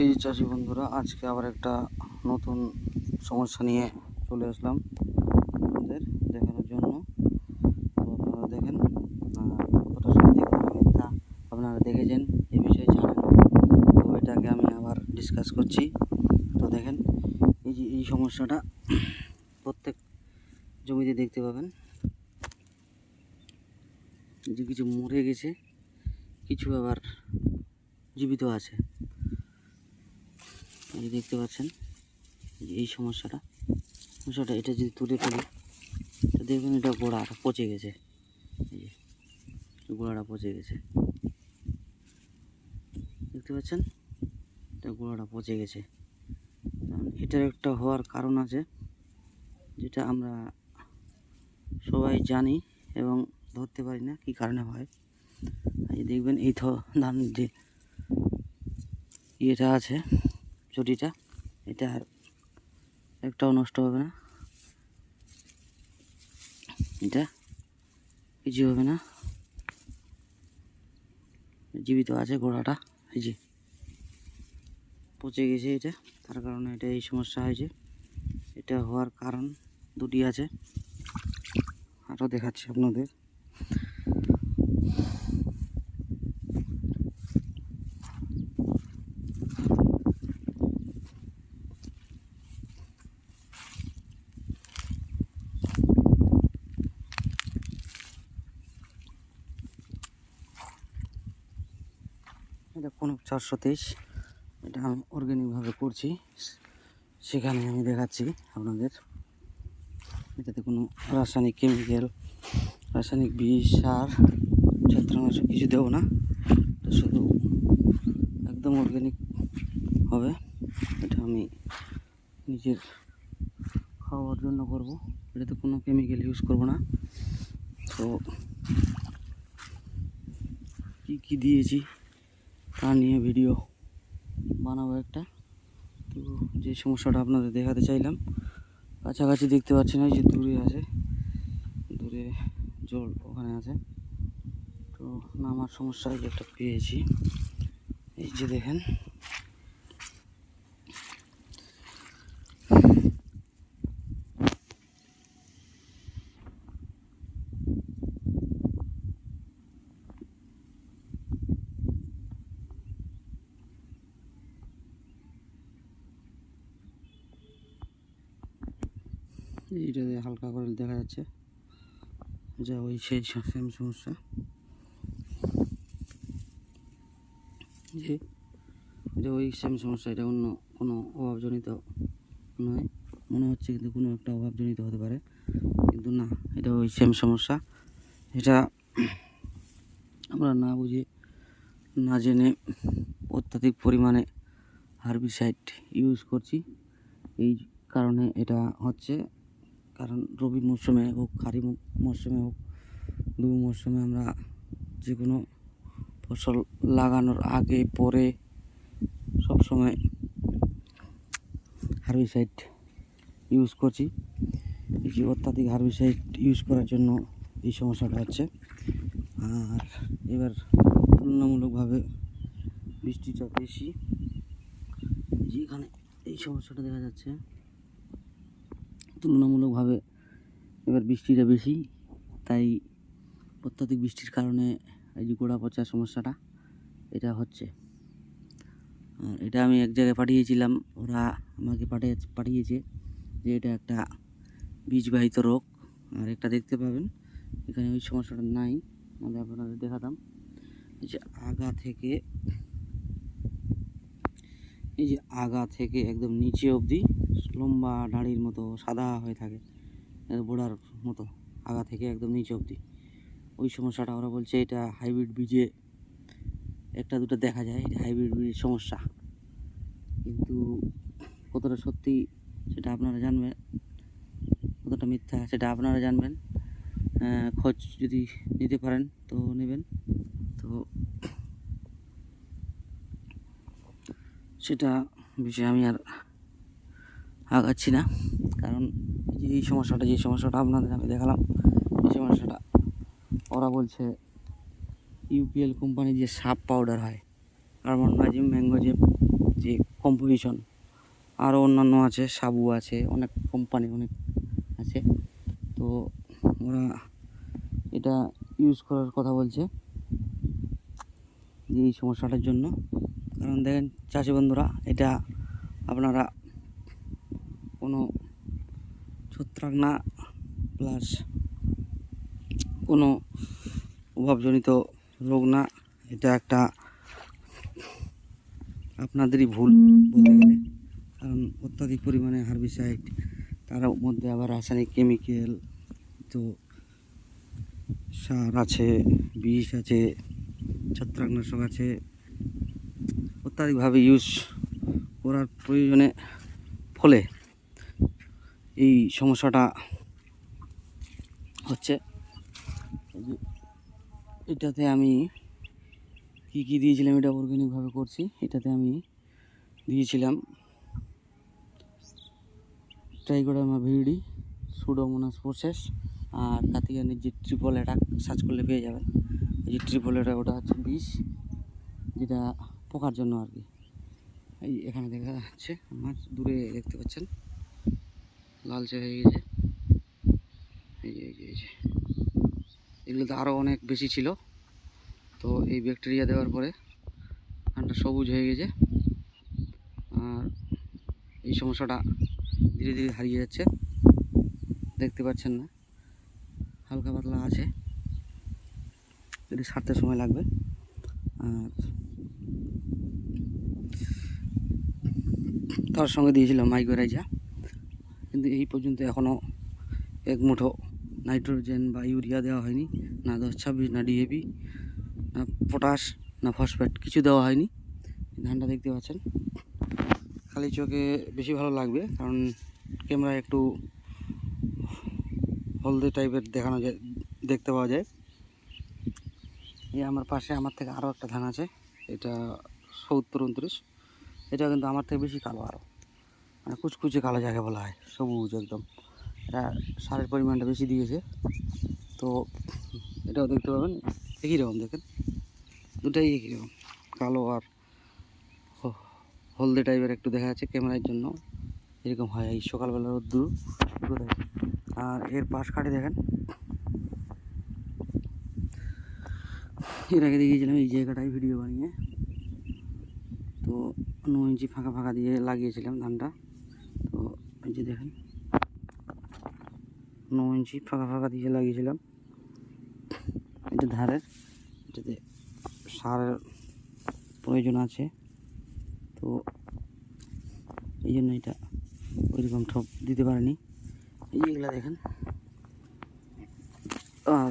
এই চাষি বন্ধুরা, আজকে আবার একটা নতুন সমস্যা নিয়ে চলে আসলাম আপনাদের দেখানোর জন্য। আপনারা দেখেন কতটা সত্যি মিথ্যা আপনারা দেখেছেন এই বিষয়ে জানেন। তো এটাকে আমি আবার ডিসকাস করছি। তো দেখেন, এই যে এই সমস্যাটা প্রত্যেক জমিতে দেখতে পাবেন। যে কিছু মরে গেছে, কিছু আবার জীবিত আছে। এই দেখতে পাচ্ছেন, এই সমস্যাটা। সমস্যাটা এটা যদি তুলে ফেলি দেখবেন এটা গোড়াটা পচে গেছে। এই যে, গোড়াটা পচে গেছে। দেখতে পাচ্ছেন? এটা গোড়াটা পচে গেছে। এটার একটা হওয়ার কারণ আছে, যেটা আমরা সবাই জানি এবং ধরতে পারি না কী কারণে হয়। দেখবেন এই ধান যে ইয়েটা আছে, চটিটা। এটা আর একটাও নষ্ট হবে না। এটা কিছু হবে না। জীবিত আছে ঘোড়াটা, এই যে। পচে গেছে এটা, তার কারণে এটা এই সমস্যা হয়েছে। এটা হওয়ার কারণ দুটি আছে। আরও দেখাচ্ছি আপনাদের এটা কোনো চারশো তেইশ। এটা আমি অর্গ্যানিকভাবে করছি। সেখানে আমি দেখাচ্ছি আপনাদের। এটাতে কোনো রাসায়নিক কেমিক্যাল রাসায়নিক বিষ, সার ছত্রনাশক কিছু দেবো না। শুধু একদম অর্গ্যানিক হবে। এটা আমি নিজের খাওয়ার জন্য করব। এটাতে কোনো কেমিক্যাল ইউজ করব না। তো কী কী দিয়েছি? তা নিয়ে ভিডিও বানাবো একটা। তো যে সমস্যাটা আপনাদের দেখাতে চাইলাম, কাছাকাছি দেখতে পাচ্ছি না যে দূরে আছে, দূরে জল ওখানে আছে। তো নামার সমস্যা একটা পেয়েছি। এই যে দেখেন এইটা দিয়ে হালকা করে দেখা যাচ্ছে। যা ওই সেই সেম সমস্যা। যে এটা ওই সেম সমস্যা, এটা অন্য কোনো অভাবজনিত নয়। মনে হচ্ছে কিন্তু কোনো একটা অভাবজনিত হতে পারে। কিন্তু না, এটা ওই সেম সমস্যা। এটা আমরা না বুঝে, না জেনে অত্যাধিক পরিমাণে হার্বিসাইড ইউজ করছি। এই কারণে এটা হচ্ছে কারণ রবি মরশুমে হোক খারি মরশুমে হোক দু মরশুমে আমরা যে কোনো ফসল লাগানোর আগে, পরে সব সময় হার্বিসাইড ইউজ করছি। এই অত্যাধিক হার্বিসাইড ইউজ করার জন্য এই সমস্যাটা হচ্ছে। আর এবার তুলনামূলকভাবে বৃষ্টিটা বেশি। যেখানে এই সমস্যাটা দেখা যাচ্ছে তুলনামূলকভাবে এবার বৃষ্টিটা বেশি, তাই অত্যাধিক বৃষ্টির কারণে এই যে গোড়া পচার সমস্যাটা, এটা হচ্ছে। আর এটা আমি এক জায়গায় পাঠিয়েছিলাম, ওরা আমাকে পাঠিয়ে, পাঠিয়েছে যে এটা একটা বীজবাহিত রোগ। আর একটা দেখতে পাবেন, এখানে ওই সমস্যাটা নাই নাহলে আপনাদের দেখাতাম। এই যে আগা থেকে, এই যে আগা থেকে একদম নিচে অবধি লম্বা দাড়ির মতো, সাদা হয়ে থাকে বোড়ার মতো, আগা থেকে একদম নিচে অবধি। ওই সমস্যাটা ওরা বলছে এটা হাইব্রিড বীজে, একটা দুটো দেখা যায়, এটা হাইব্রিড বীজের সমস্যা। কিন্তু কতটা সত্যি সেটা আপনারা জানবেন, কতটা মিথ্যা সেটা আপনারা জানবেন। খোঁজ যদি নিতে পারেন তো নেবেন। তো সেটা বিষয়ে আমি আর আগাচ্ছি না। কারণ এই সমস্যাটা, যে সমস্যাটা আপনাদের আমি দেখালাম, এই সমস্যাটা, ওরা বলছে ইউপিএল কোম্পানির যে সাপ পাউডার হয় কার্বনডাজিম ম্যাঙ্গোজেব যে কম্পোজিশন আরও অন্যান্য আছে, সাবু আছে, অনেক কোম্পানি অনেক আছে। তো ওরা এটা ইউজ করার কথা বলছে, যে এই সমস্যাটার জন্য। কারণ দেখেন, চাষি বন্ধুরা, এটা আপনারা কোনো ছত্রাক না প্লাস কোনো অভাবজনিত রোগ না এটা একটা আপনাদেরই ভুল বলতে গেলে। কারণ অত্যাধিক পরিমাণে হার্বিসাইড তার মধ্যে আবার রাসায়নিক কেমিক্যাল তো সার আছে বিষ আছে ছত্রাকনাশক আছে। অত্যাধিকভাবে ইউজ করার প্রয়োজনে ফলে এই সমস্যাটা হচ্ছে। এটাতে আমি কী কী দিয়েছিলাম, এটা অর্গ্যানিকভাবে করছি, এটাতে আমি দিয়েছিলাম ট্রাইকোডার্মা ভিডি সুডোমোনাস প্রসেস আর কাতিগানের যে ট্রিপল অ্যাটাক সার্চ করলে পেয়ে যাবেন। এই যে ট্রিপল অ্যাটাক ওটা হচ্ছে বিষ, যেটা পোকার জন্য আর কি। এই এখানে দেখা যাচ্ছে মাছ দূরে দেখতে পাচ্ছেন। লালচে হয়ে গেছে। এই যে এই যে আরও অনেক বেশি ছিল। তো এই ব্যাকটেরিয়া দেওয়ার পরে ধানটা সবুজ হয়ে গেছে। আর এই সমস্যাটা ধীরে ধীরে হারিয়ে যাচ্ছে। দেখতে পাচ্ছেন না। হালকা পাতলা আছে। যদি সারতে সময় লাগবে। আর তার সঙ্গে দিয়েছিলাম মাইক্রোরাইজা কিন্তু এই পর্যন্ত এখনও এক মুঠো নাইট্রোজেন বা ইউরিয়া দেওয়া হয়নি, না দশ ছাব্বিশ, না ডিএপি না পটাশ, না ফসফেট, কিছু দেওয়া হয়নি। ধানটা দেখতে পাচ্ছেন। খালি চোখে বেশি ভালো লাগবে, কারণ ক্যামেরায় একটু হলদে টাইপের দেখানো যায়, দেখতে পাওয়া যায়। এই আমার পাশে, আমার থেকে আরও একটা ধান আছে, এটা সত্তর, উনত্রিশ। এটা কিন্তু আমার থেকে বেশি কালো আরও। মানে কুচকুচে কালো যাকে বলা হয়, সবুজ একদম। এটা সারের পরিমাণটা বেশি দিয়েছে। তো এটাও দেখতে পাবেন, একই রকম দেখেন। দুটাই একই রকম, কালো আর হলদে টাইপের একটু দেখা যাচ্ছে ক্যামেরার জন্য। এরকম হয় এই সকালবেলা রোদ্দুর আর এর পাশ কাটে দেখেন। এর আগে দেখিয়েছিলাম এই জায়গাটায় ভিডিও বানিয়ে। তো ন ইঞ্চি ফাঁকা ফাঁকা দিয়ে লাগিয়েছিলাম ধানটা। যে দেখেন। ন ইঞ্চি ফাঁকা ফাঁকা দিয়ে লাগিয়েছিলাম। এটা ধারের, এটাতে সারের প্রয়োজন আছে। তো এই জন্য এটা ওইরকম ঠপ দিতে পারেনি। এই এগুলা দেখেন। আর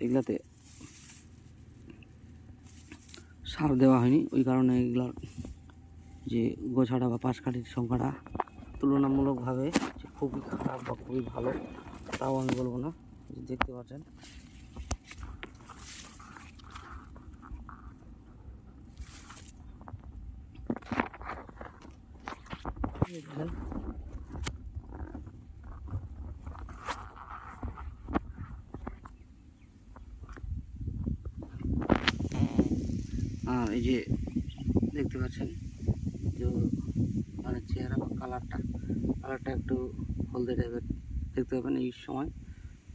এগুলাতে সার দেওয়া হয়নি। ওই কারণে এগুলার যে গোছাটা বা পাশকাঠির সংখ্যাটা তুলনামূলকভাবে খুবই খারাপ বা খুবই ভালো, তাও আমি বলব না দেখতে পাচ্ছেন। এই যে দেখতে পাচ্ছেন, যে মানে চেহারা কালারটা কালারটা একটু হলদে টাইপের দেখতে পাবেন এই সময়,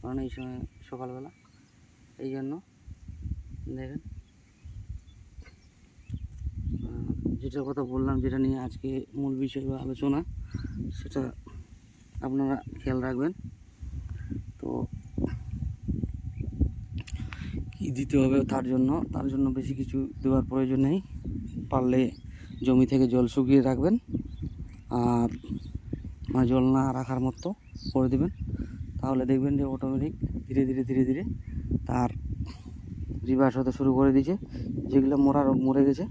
কারণ এই সময় সকালবেলা। এই জন্য দেখেন। যেটার কথা বললাম, যেটা নিয়ে আজকে মূল বিষয় বা আলোচনা, সেটা আপনারা খেয়াল রাখবেন। তো কী দিতে হবে তার জন্য তার জন্য বেশি কিছু দেওয়ার প্রয়োজন নেই। পারলে জমি থেকে জল শুকিয়ে রাখবেন। আর মানে জল না রাখার মতো করে দেবেন। তাহলে দেখবেন যে অটোমেটিক ধীরে ধীরে ধীরে ধীরে তার রিভার্স হতে শুরু করে দিয়েছে। যেগুলো মরার, মরে গেছে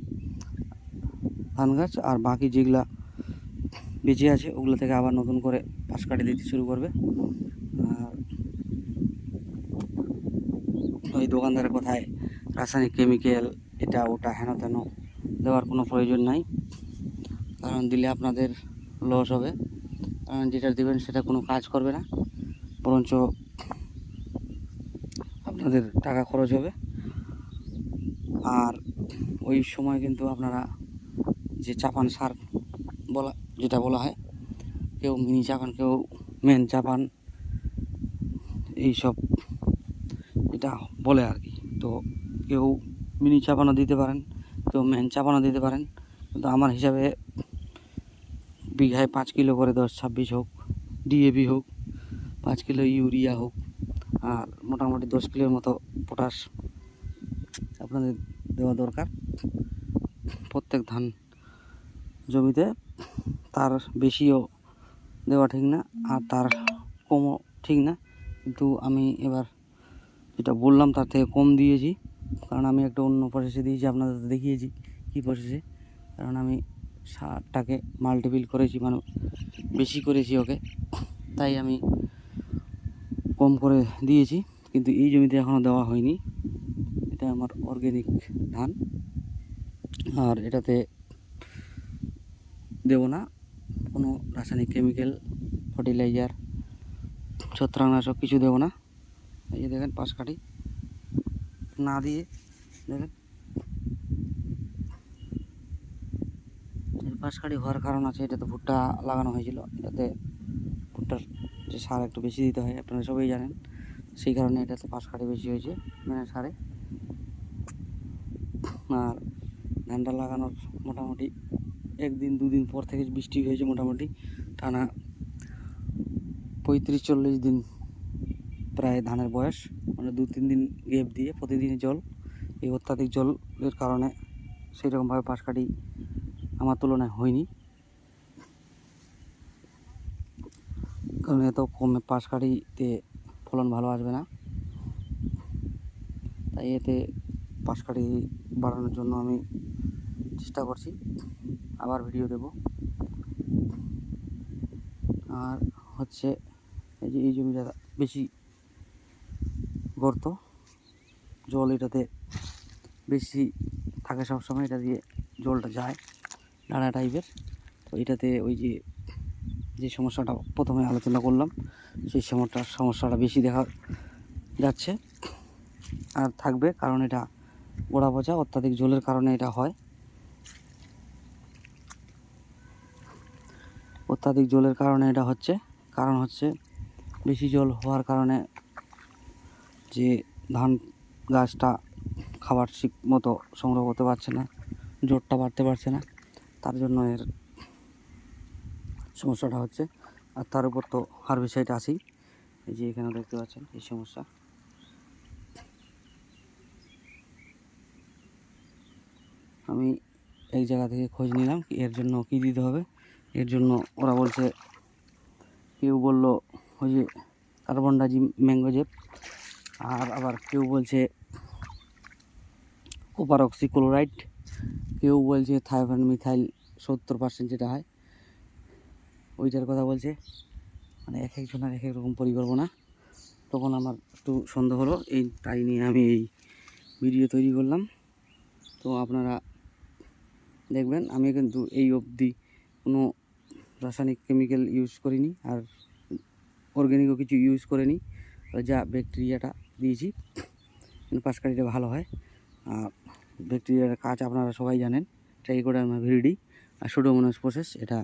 ধান গাছ আর বাকি যেগুলা বেঁচে আছে, ওগুলো থেকে আবার নতুন করে পাশ কাটে দিতে শুরু করবে। আর ওই দোকানদারের কথায়, রাসায়নিক কেমিক্যাল এটা ওটা হেন তেন দেওয়ার কোনো প্রয়োজন নাই। কারণ দিলে আপনাদের লস হবে। কারণ যেটা দেবেন সেটা কোনো কাজ করবে না। বরঞ্চ আপনাদের টাকা খরচ হবে। আর ওই সময় কিন্তু আপনারা যে চাপান সার বলা, যেটা বলা হয়, কেউ মিনি চাপান, কেউ মেন চাপান, এইসব এটা বলে আর কি। তো কেউ মিনি চাপানো দিতে পারেন, কেউ মেন চাপানো দিতে পারেন। কিন্তু আমার হিসাবে বিঘায় পাঁচ কিলো করে দশ, ছাব্বিশ হোক, ডিএপি হোক, পাঁচ কিলো ইউরিয়া হোক, আর মোটামুটি দশ কিলোর মতো পটাশ আপনাদের দেওয়া দরকার। প্রত্যেক ধান জমিতে তার বেশিও দেওয়া ঠিক না, আর তার কমও ঠিক না। কিন্তু আমি এবার যেটা বললাম, তার থেকে কম দিয়েছি। কারণ আমি একটা অন্য প্রসেসে দিয়েছি, আপনাদের দেখিয়েছি কী প্রসেসে কারণ আমি সারটাকে মাল্টিপিল করেছি মানে বেশি করেছি ওকে। তাই আমি কম করে দিয়েছি, কিন্তু এই জমিতে এখনও দেওয়া হয়নি। এটা আমার অর্গ্যানিক ধান। আর এটাতে দেব না। কোনো রাসায়নিক কেমিক্যাল ফার্টিলাইজার ছত্রাকনাশক কিছু দেবো না। এই যে দেখেন পাশ কাঠি। না দিয়ে দেখেন এই পাশ কাঠি হওয়ার কারণ আছে, এটাতে ভুট্টা লাগানো হয়েছিল। এটাতে ভুট্টার যে সার একটু বেশি দিতে হয়, আপনারা সবাই জানেন। সেই কারণে এটাতে পাশ কাঠি বেশি হয়েছে মানে সারে। আর ধানটা লাগানোর মোটামুটি একদিন, দুদিন পর থেকে বৃষ্টি হয়েছে মোটামুটি। টানা পঁয়ত্রিশ, চল্লিশ দিন প্রায় ধানের বয়স। মানে দু, তিন দিন গ্যাপ দিয়ে প্রতিদিনই জল, এই অত্যাধিক জলের কারণে সেই রকমভাবে পাশ কাটি আমার তুলনায় হয়নি। কারণ এত কমে পাশ কাটিতে ফলন ভালো আসবে না। তাই এতে পাশ কাটি বাড়ানোর জন্য আমি চেষ্টা করছি। আবার ভিডিও দেব। আর হচ্ছে এই যে এই জমিটা বেশি গর্ত, জল এটাতে বেশি থাকে সবসময়, এটা দিয়ে জলটা যায়। নাড়া টাইপের। তো এটাতে ওই যে যে সমস্যাটা প্রথমে আলোচনা করলাম, সেই সমস্যা, সমস্যাটা বেশি দেখা যাচ্ছে। আর থাকবে কারণ এটা গোড়া পচা, অত্যাধিক জলের কারণে এটা হয়। অত্যাধিক জলের কারণে এটা হচ্ছে, কারণ হচ্ছে বেশি জল হওয়ার কারণে যে ধান গাছটা খাবার ঠিক মতো সংগ্রহ করতে পারছে না, জোরটা বাড়তে পারছে না। তার জন্য এর সমস্যাটা হচ্ছে। আর তার উপর তো হার্বিসাইড আছেই। এই যে এখানে দেখতে পাচ্ছেন এই সমস্যা। আমি এক জায়গা থেকে খোঁজ নিলাম এর জন্য কী দিতে হবে। এর জন্য ওরা বলছে, কেউ বলল ওই যে কার্বন ডাজি ম্যাঙ্গোজেব আর আবার কেউ বলছে কোপার অক্সিক্লোরাইড কেউ বলছে থাইভান মিথাইল সত্তর পার্সেন্ট যেটা হয়, ওইটার কথা বলছে। মানে এক একজনের এক এক রকম পরিকল্পনা। তখন আমার একটু সন্দেহ হলো, এই তাই নিয়ে আমি এই ভিডিও তৈরি করলাম। তো আপনারা দেখবেন, আমি কিন্তু এই অবধি কোনো রাসায়নিক কেমিক্যাল ইউজ করিনি আর অর্গ্যানিকও কিছু ইউজ করিনি। যা ব্যাকটেরিয়াটা দিয়েছি পাশকাঠিটা ভালো হয়। আর ব্যাকটেরিয়ার কাজ আপনারা সবাই জানেন ট্রাইকোডার্মা ভিরিডি আর সুডোমোনাস প্রসেস এটা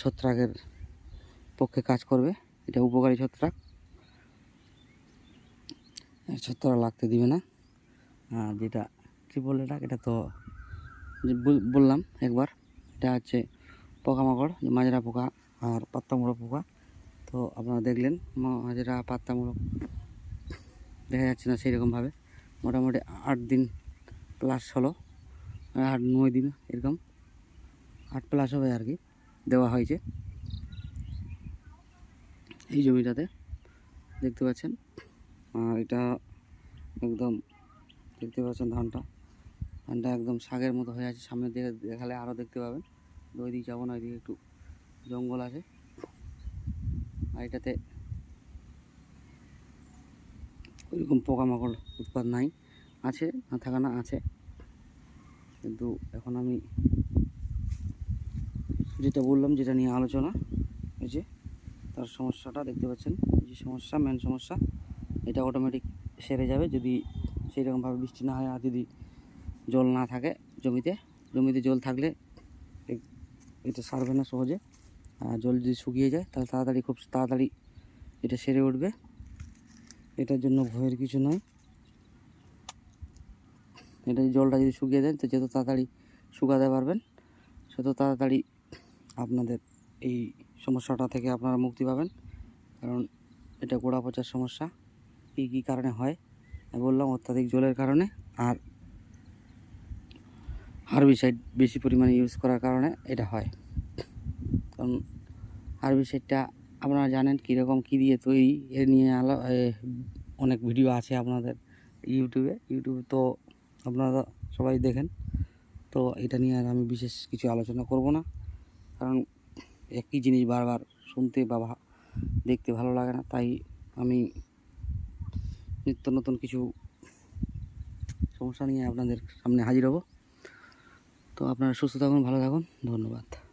ছত্রাকের পক্ষে কাজ করবে, এটা উপকারী ছত্রাক। ছত্রাক লাগতে দিবে না। আর যেটা ট্রিপল অ্যাটাক এটা তো বললাম একবার, এটা হচ্ছে পোকামাকড় মাজরা পোকা আর পাত্তামুড়ো পোকা। তো আপনারা দেখলেন মাজরা পাত্তামুড়ো দেখা যাচ্ছে না সেই রকমভাবে মোটামুটি আট দিন প্লাস হলো, আট নয় দিন এরকম। আট প্লাস হবে আর কি, দেওয়া হয়েছে। এই জমিটাতে দেখতে পাচ্ছেন আর এটা একদম দেখতে পাচ্ছেন ধানটা। ধানটা একদম শাকের মতো হয়ে আছে, সামনের দিকে দেখালে আরও দেখতে পাবেন। ওইদিকে যাব না, ওইদিকে একটু জঙ্গল আছে। আর এটাতে ওইরকম পোকামাকড় উৎপাদ নাই। আছে, না থাকা না আছে। কিন্তু এখন আমি যেটা বললাম, যেটা নিয়ে আলোচনা, এই যে তার সমস্যাটা দেখতে পাচ্ছেন যে সমস্যা মেন সমস্যা, এটা অটোমেটিক সেরে যাবে যদি সেই রকমভাবে বৃষ্টি না হয় আর যদি জল না থাকে জমিতে। জমিতে জল থাকলে এটা সারবে না সহজে। আর জল যদি শুকিয়ে যায়, তাহলে তাড়াতাড়ি খুব তাড়াতাড়ি এটা সেরে উঠবে। এটার জন্য ভয়ের কিছু নয় এটা জলটা যদি শুকিয়ে দেন, তো যত তাড়াতাড়ি শুকাতে পারবেন, তত তাড়াতাড়ি আপনাদের এই সমস্যাটা থেকে আপনারা মুক্তি পাবেন। কারণ এটা গোড়া পচার সমস্যা। কী কী কারণে হয়? আমি বললাম, অত্যাধিক জলের কারণে আর হার্বিসাইড বেশি পরিমাণে ইউজ করার কারণে এটা হয়। কারণ হার্বিসাইডটা আপনারা জানেন কীরকম কী দিয়ে তৈরি, এ নিয়ে আলো অনেক ভিডিও আছে আপনাদের ইউটিউবে। ইউটিউবে তো আপনারা সবাই দেখেন। তো এটা নিয়ে আর আমি বিশেষ কিছু আলোচনা করব না। কারণ একই জিনিস বারবার শুনতে বা দেখতে ভালো লাগে না। তাই আমি নিত্য নতুন কিছু সমস্যা নিয়ে আপনাদের সামনে হাজির হব। তো আপনারা সুস্থ থাকুন, ভালো থাকুন। ধন্যবাদ।